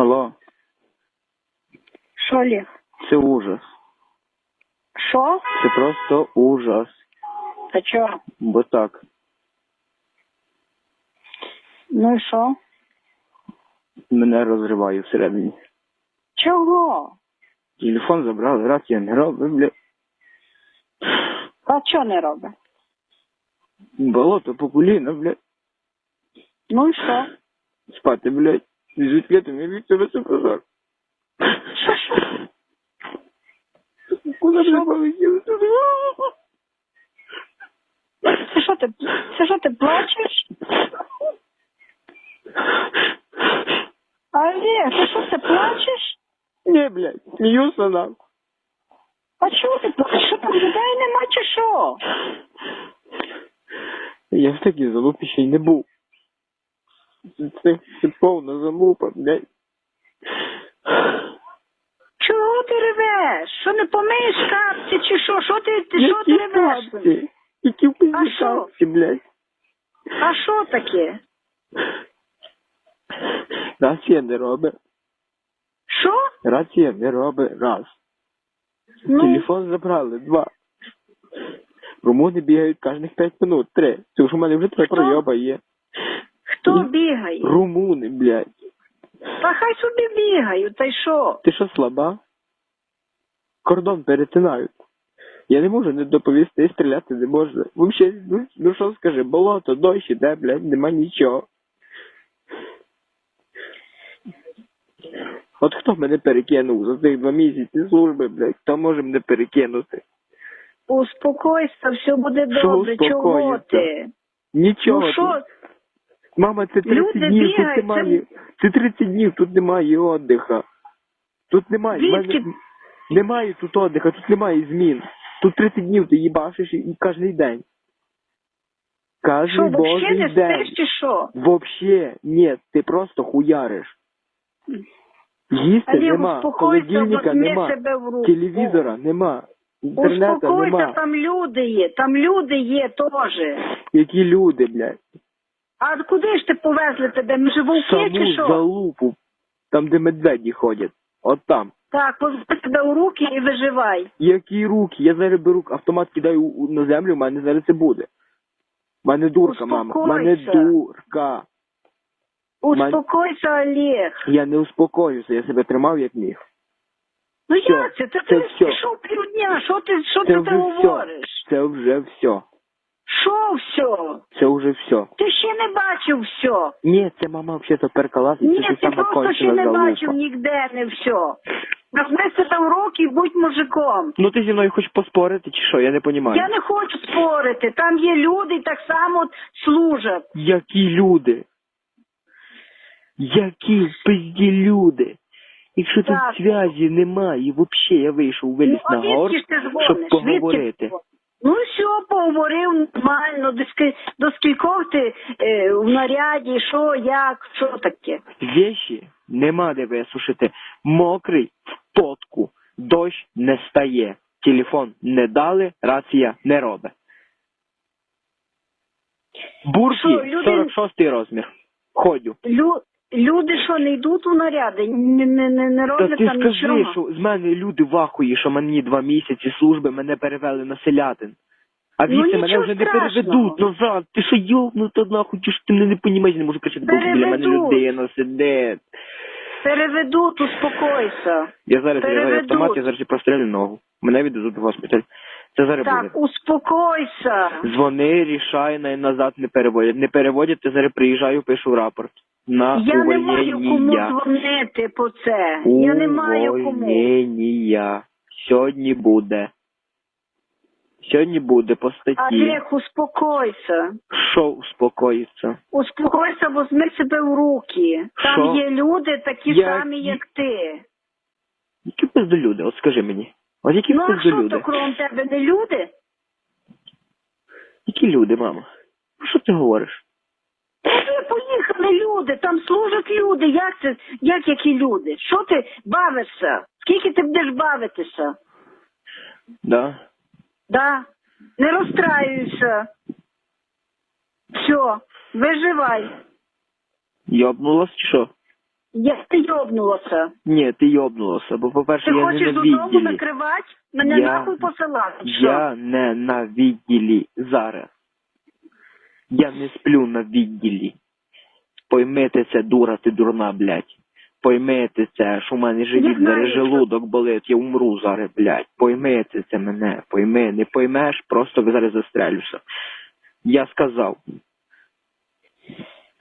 Алло, Що, Олег? це ужас. Що? Це просто ужас. Та чого? Бо так. Ну і що? Мене розриває всередині. Чого? Телефон забрали, рація не робить, бля. А чого не робить? Болото по коліна, бля. Ну і що? Спати, блядь. З відкритим і віктором це позор. Що, що? Куди б не полетіли туди? Це що ти, це що ти плачеш? Олег, ти що ти плачеш? Ні, блядь, сміюся нам. А чого ти плачеш? Що там людей нема чи що? Я в такій залупі ще й не був. Це, це, це повна залупа, блядь. Чого ти ревеш? Що не помиєш капці чи що? Що ти, ти що ти Які ревеш? капці? Які в А пизді що? капці, блядь. А що таке? Рація не робить. Що? Рація не робить. Раз. Ну, Телефон забрали. Два. Румуни бігають кожних п'ять минут. Три. Це ж у мене вже три пройоба є. Хто бігає? Румуни, блядь. Та хай собі бігають, та й що? Ти що слаба? Кордон перетинають. Я не можу не доповісти, стріляти не можна. Вообще, ну, ну що скажи, болото, дощ іде, блядь, нема нічого. От хто мене перекинув за цих два місяці служби, блядь, хто може мене перекинути? Успокойся, все буде добре. Чого ти? Нічого. Ну що? Мама, це 30 Люди днів, тут немає. Це 30 днів, тут немає отдиха. Тут немає. Звідки? мене- Немає тут отдиха, тут немає змін. Тут 30 днів ти їбашиш і, і кожен день. Що, Кожен взагалі божий не день. спиш чи що? Вообще, ні, ти просто хуяриш. Їсти Олег, нема, успокойся, холодильника возьми нема, себе в руку. телевізора нема, інтернету Успокойся, нема. там люди є, там люди є теж. Які люди, блядь. А куди ж ти повезли тебе? Ми же вовки чи Саму що? залупу, там де медведі ходять. От там. Так, возьми себе у руки і виживай. Які руки? Я зараз беру автомат кидаю у- на землю, в мене зараз це буде. В мене дурка, мама. В мене Успокойся. дурка. Успокойся, Олег. Я не успокоюся, я себе тримав як міг. Ну Всьо, як це? Ти, це ти всьо. пішов півдня, що ти, що Це ти, вже все. говориш? Це вже все. Що все? Це вже все. Ти ще не бачив все. Ні, це мама взагалі перкалас, і Ні, це ти саме просто ще кончена не залупа. бачив ніде не все. Себе в руки і будь мужиком. Ну ти зі мною хочеш поспорити чи що? Я не розумію. Я не хочу спорити. Там є люди, і так само служать. Які люди? Які пизді люди? Якщо тут Так. зв'язі немає, і взагалі я вийшов виліз Ну, на а гор, звідки ж ти дзвониш? щоб Звідки ти поговорити. дзвониш? Ну все, поговорив нормально. До, ски- до скількох ти е, в наряді, що, як, що таке? Вещі нема де висушити. Мокрий в потку. Дощ не стає. Телефон не дали, рація не робить. Бурки Що, люди- 46 розмір. Ходю. Лю, люди що, не йдуть у наряди, не, не, не, не Та роблять ти там скажи, нічого? що з мене люди вахуї, що мені два місяці служби мене перевели на селятин. А Ну, віці мене нічого вже не страшного. переведуть назад. Ти що йобнута нахуй, чи ж ти мене не понімаєш, не можу кричати, бо біля мене Переведуть. людина сидить. Переведуть, успокойся. Я зараз заряджаю Переведуть. автомат, я зараз прострелю ногу. Мене відвезуть в госпіталь. Це зараз Так, буде. успокойся. Дзвони, рішай, на назад не переводять. Не переводять, ти зараз приїжджаю, пишу рапорт. На Я не маю кому дзвонити по це. Я не маю кому. Увольнення. Сьогодні буде. Сьогодні буде по статті. Олег, успокойся. Що успокоїться? Успокойся, возьми себе в руки. Там Що? є люди такі Які? самі, як ти. Які пиздолюди? От скажи мені. От які Ну а що пиздолюди? то крім тебе не люди? Які люди, мама? Про що ти говориш? Куди поїхали люди? Там служать люди. Як це? Як які люди? Що ти бавишся? Скільки ти будеш бавитися? Да? Да? Не розстраюйся. Все, виживай. Йобнулась чи що? Я ти йобнулася. Ні, ти йобнулася, бо по-перше, Ти я не хочеш на додому відділі. накривати? Мене Я- нахуй посилати. Що? Я не на відділі зараз. Я не сплю на відділі. Поймете це, дура, ти дурна, блядь. Поймете це, що в мене живіт зараз желудок болить, я умру зараз, блядь. Поймете це мене, пойми, не поймеш, просто зараз застрелюся. Я сказав.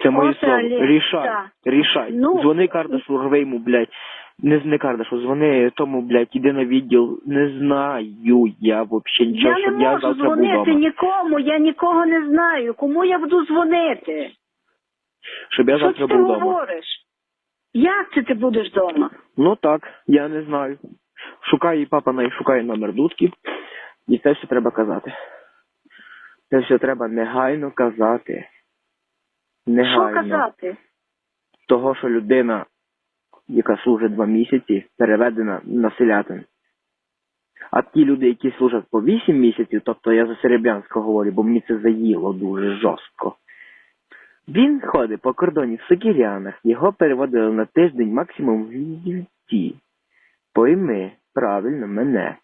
Це моє Оце, слово. Рішай, так. рішай. Ну, Дзвони Кардашу, рви йому, блядь. Не, не Кардашу, дзвони тому, блядь, іди на відділ. Не знаю я взагалі нічого, Я не щоб я можу завтра був дзвонити вдома. нікому, я нікого не знаю. Кому я буду дзвонити? Щоб я Що завтра ти був вдома. говориш? Як це ти будеш вдома? Ну так, я не знаю. Шукає папа най шукає номер дудки, і це все треба казати. Це все треба негайно казати. Що казати? Того, що людина, яка служить два місяці, переведена на селятин. А ті люди, які служать по вісім місяців, тобто я за Серебрянського говорю, бо мені це заїло дуже жорстко. Він ходить по кордоні в Сокірянах, його переводили на тиждень максимум в Вінниці. Пойми правильно мене.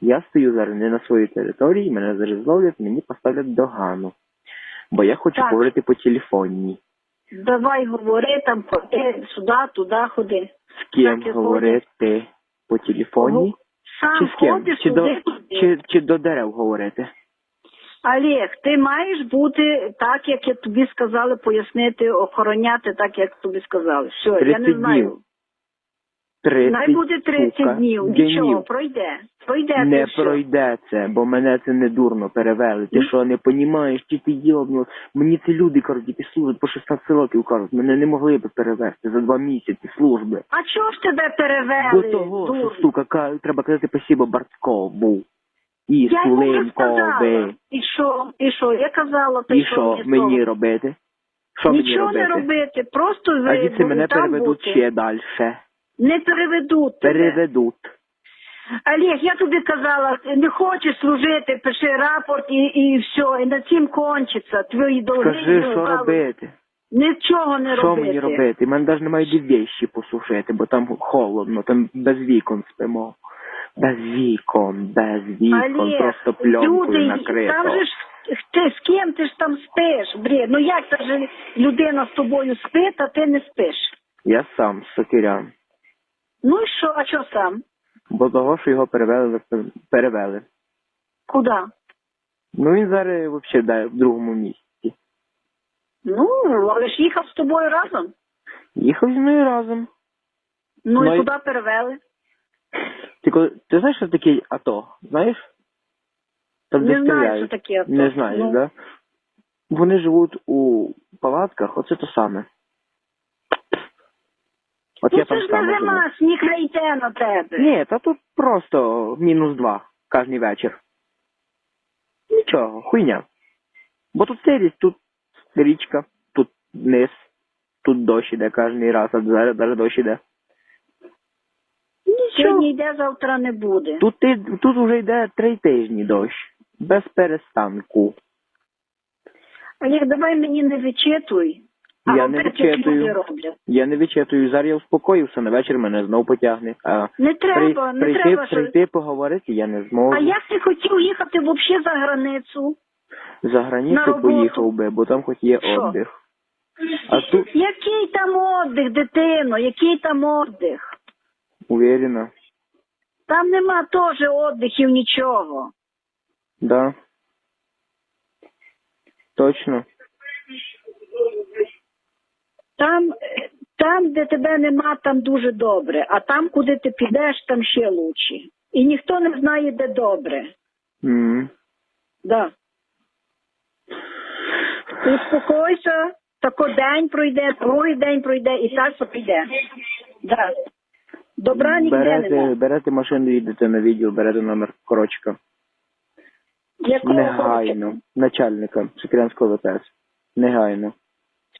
Я стою зараз не на своїй території, мене зараз зловлять, мені поставлять догану. Бо я хочу Так. говорити по телефоні. Давай говори там, ходи сюди, туди ходи. З ким Так, говорити по телефоні? Сам Чи з ким? ходиш Чи до, чи, чи до дерев говорити? Олег, ти маєш бути так, як я тобі сказали, пояснити, охороняти так, як тобі сказали. Все, я не знаю. днів. 30, Най буде 30 сука, днів. Нічого, пройде. Пройде Не все. пройде це, бо мене це не дурно перевели. Ти Ні. що, не понімаєш, чи ти йобнув? Мені це люди кажуть, які служать по 16 років кажуть, мене не могли б перевести за два місяці служби. А чого ж тебе До перевели? того, що, дур? сука, ка- треба казати спасибо Барткову. І Я. І що? І що? Я казала, ти І що мені робити? Що мені Нічого робити? не робити, просто А ви звідси мене там переведуть бути. ще далі. Не переведуть тебе. Переведуть. Олег, я тобі казала, не хочеш служити, пиши рапорт і, і все, і на цим кончиться. Твої долги. Скажи, що робити? Нічого не Що робити. мені робити? У мене навіть немає де вещі посушити, бо там холодно, там без вікон спимо. Без вікон, без вікон, Олег, просто пленкою люди, накрито. там же ж ти з ким ти ж там спиш? Бред, ну як та ж людина з тобою спить, а ти не спиш? Я сам Сокирян. Ну і що, а що сам? Бо того, що його перевели, перевели. Куди? Ну він зараз взагалі да, в другому місці. Ну, але ж їхав з тобою разом. Їхав зі мною разом. Ну Ну, і куди перевели? Ти, коли, ти знаєш, що таке АТО? Знаєш? Там Не знаю, що таке. АТО. Не знаєш, ну, да? Вони живуть у палатках, оце то саме. От Ну я це там ж не живу. зима, сніг не йде на тебе. Ні, та тут просто мінус два кожний вечір. Нічого, хуйня. Бо тут сирість, тут річка, тут низ, тут дощ іде кожний раз, а зараз, зараз дощ іде. Сьогодні йде, завтра не буде. Тут, ти, тут вже йде три тижні дощ. Без перестанку. Олег, давай мені не вичитуй. А Я не вичитую. роблять. Я не вичитую, зараз я успокоївся, на вечір мене знов потягне. А Не треба, при, не прийти, треба. Що... прийти поговорити я не зможу. А як ти хотів їхати взагалі за границю? За На границю роботу? поїхав би, бо там хоч є Що? отдих. А тут, Який там отдих, дитино, який там отдих? уверена, Там нема теж отдихів нічого. да. Точно. Там, там, де тебе нема, там дуже добре. А там, куди ти підеш, там ще лучше. І ніхто не знає, де добре. М. Да. Успокойся, тако день пройде, другий день пройде і так пройде. Да. Добра ніде берете, нема. берете машину, їдете на відділ, берете номер корочка. Якого Негайно. хочете? Начальника Сокирянського ВПС. Негайно.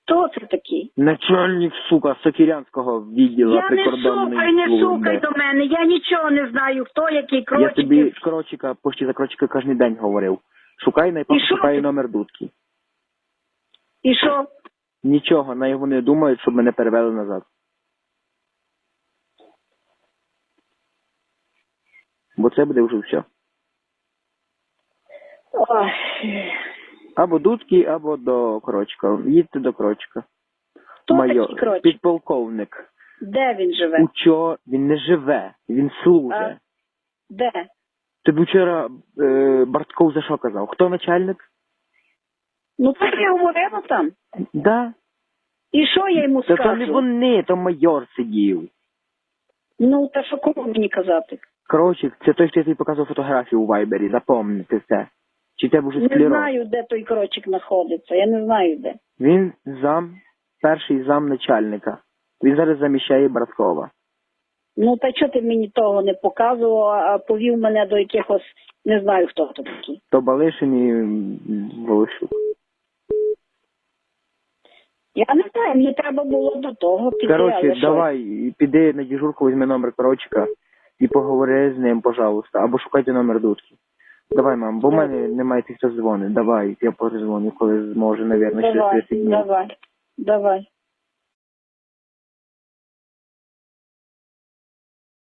Хто це такий? Начальник сука Сокірянського відділу Я не прикордонної сукай, не сукай до мене. Я нічого не знаю, хто який Я тобі з крочика, почти за крочика кожен день говорив. Шукай найпак, І шукай номер дудки. І що? Нічого, на його не думають, щоб мене перевели назад. Бо це буде вже все. Ой. Або Дудки, або до Крочка. Їдьте до Крочка. Хто такий крочик? Підполковник. Де він живе? У чо він не живе, він служить. Де? Тобі вчора е, Бартков за що казав? Хто начальник? Ну так я говорила там. Да. І що я йому Та то не скажу? вони, то майор сидів. Ну, та що кому мені казати? Крочик, це той, хто я тобі показував фотографію у Вайбері, запомните це. Чи тебе вже Не знаю, де той крочик знаходиться. Я не знаю де. Він зам, перший зам начальника. Він зараз заміщає Браткова. Ну та чого ти мені того не показував, а повів мене до якихось не знаю хто то такий. То Балишин і Волощук. Я не знаю, мені треба було до того піти. Коротше, але давай, піди на дежурку, візьми номер Корочика і поговори з ним, пожалуйста. Або шукайте номер Дудки. Давай, мам, бо в мене немає тих, хто дзвонить. Давай, я перезвоню, коли зможу, навірно, через Давай, 30 днів. давай, давай.